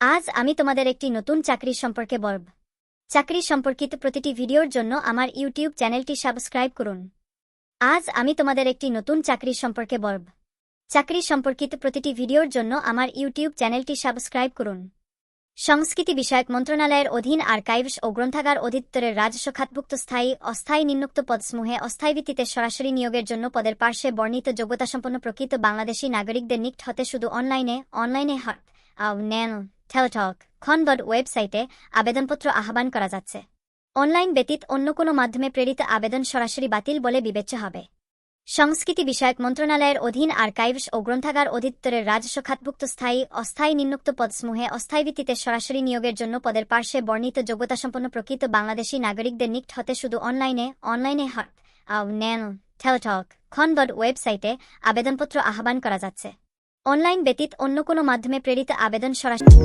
আজ আমি তোমাদের একটি নতুন চাকরি সম্পর্কে বলব। চাকরি সম্পর্কিত প্রতিটি ভিডিওর জন্য আমার ইউটিউব চ্যানেলটি সাবস্ক্রাইব করুন। আজ আমি তোমাদের একটি নতুন চাকরি সম্পর্কে বলব। চাকরি সম্পর্কিত প্রতিটি ভিডিওর জন্য আমার ইউটিউব চ্যানেলটি সাবস্ক্রাইব করুন। সংস্কৃতি বিষয়ক মন্ত্রণালয়ের অধীন আর্কাইভস ও গ্রন্থাগার অধিদপ্তরের রাজস্ব খাতভুক্ত স্থায়ী, অস্থায়ী নিম্নোক্ত পদসমূহে অস্থায়ী ভিত্তিতে সরাসরি নিয়োগের জন্য পদের পার্শ্বে বর্ণিত যোগ্যতাসম্পন্ন প্রকৃত বাংলাদেশী নাগরিকদের নিকট হতে শুধু অনলাইনে অনলাইনে হাট নেন টেলটক খন ডট ওয়েবসাইটে আবেদনপত্র আহ্বান করা যাচ্ছে। অনলাইন ব্যতীত অন্য কোনো মাধ্যমে প্রেরিত আবেদন সরাসরি বাতিল বলে বিবেচ্য হবে। সংস্কৃতি বিষয়ক মন্ত্রণালয়ের অধীন আর্কাইভস ও গ্রন্থাগার অধিদপ্তরের রাজস্ব খাতভুক্ত স্থায়ী, অস্থায়ী নিম্নোক্ত পদসমূহে অস্থায়ী ভিত্তিতে সরাসরি নিয়োগের জন্য পদের পার্শ্বে বর্ণিত যোগ্যতাসম্পন্ন প্রকৃত বাংলাদেশী নাগরিকদের নিকট হতে শুধু অনলাইনে অনলাইনে হাট নেন টেলটক খন ডট ওয়েবসাইটে আবেদনপত্র আহ্বান করা যাচ্ছে। অনলাইন ব্যতীত অন্য কোনো মাধ্যমে প্রেরিত আবেদন সরাসরি